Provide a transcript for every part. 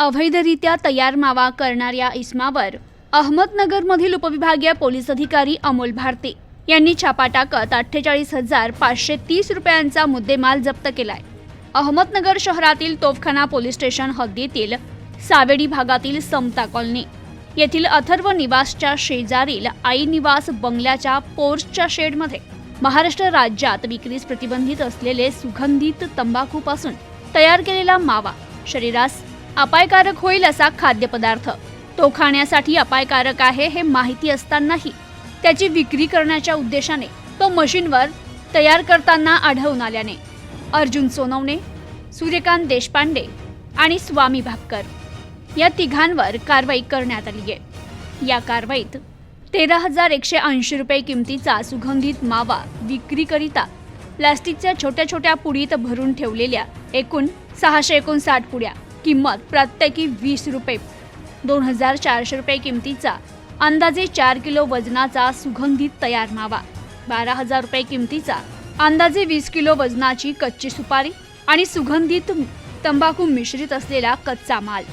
अवैधरित्या तयार मावा करणाऱ्या इस्मावर अहमदनगरमधील उपविभागीय पोलीस अधिकारी अमोल भारते यांनी छापा टाकत अठ्ठेचाळीस हजार पाचशे तीस रुपयांचा मुद्देमाल जप्त केलाय. अहमदनगर शहरातील तोफखाना पोलीस स्टेशन हद्दीतील सावेडी भागातील समता कॉलनी येथील अथर्व निवासच्या शेजारील आई निवास बंगल्याच्या पोर्चच्या शेडमध्ये महाराष्ट्र राज्यात विक्रीस प्रतिबंधित असलेले सुगंधित तंबाखूपासून तयार केलेला मावा शरीरास अपायकारक होईल असा खाद्यपदार्थ. तो खाण्यासाठी अपायकारक आहे हे माहिती असतानाही त्याची विक्री करण्याच्या उद्देशाने तो मशीनवर तयार करताना आढळून आल्याने. अर्जुन सोनवणे सूर्यकांत देशपांडे आणि स्वामी भापकर या तिघांवर कारवाई करण्यात आली आहे. या कारवाईत तेरा हजार एकशे ऐंशी रुपये किमतीचा सुगंधित मावा विक्रीकरिता प्लास्टिकच्या छोट्या छोट्या पुडीत भरून ठेवलेल्या एकूण सहाशे एकोणसाठ पुड्या किंमत प्रत्येकी वीस रुपये. दोन हजार चारशे रुपये किमतीचा. अंदाजे चार किलो वजनाचा सुगंधित तयार मावा. बारा हजार रुपये किमतीचा. अंदाजे वीस किलो वजनाची कच्ची सुपारी आणि सुगंधित तंबाखू मिश्रित असलेला कच्चा माल.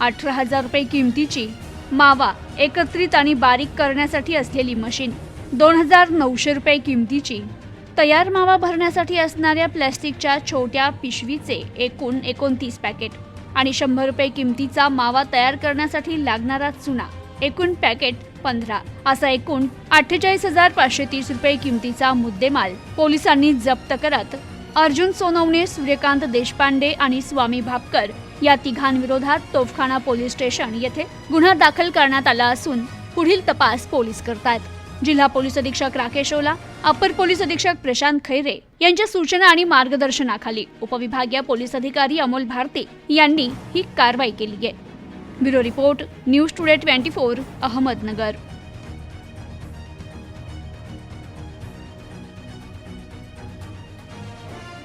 अठरा हजार रुपये किमतीची मावा एकत्रित आणि बारीक करण्यासाठी असलेली मशीन. दोन हजार नऊशे रुपये किमतीची. तयार मावा भरण्यासाठी असणाऱ्या प्लॅस्टिकच्या छोट्या पिशवीचे एकूण एकोणतीस पॅकेट. आणि शंभर रुपये किमतीचा मावा तयार करण्यासाठी लागणारा चुना एकूण पॅकेट पंधरा. असा एकूण अठ्ठेचाळीस हजार पाचशे तीस रुपये किमतीचा मुद्देमाल पोलिसांनी जप्त करत अर्जुन सोनवणे सूर्यकांत देशपांडे आणि स्वामी भापकर या तिघांविरोधात तोफखाना पोलीस स्टेशन येथे गुन्हा दाखल करण्यात आला असून पुढील तपास पोलीस करतात जिल्हा पोलीस अधीक्षक राकेश ओला अपर पोलीस अधीक्षक प्रशांत खैरे यांच्या सूचना आणि मार्गदर्शनाखाली उपविभागीय पोलीस अधिकारी अमोल भारते यांनी ही कारवाई केली आहे. Bureau report news today twenty four Ahmednagar.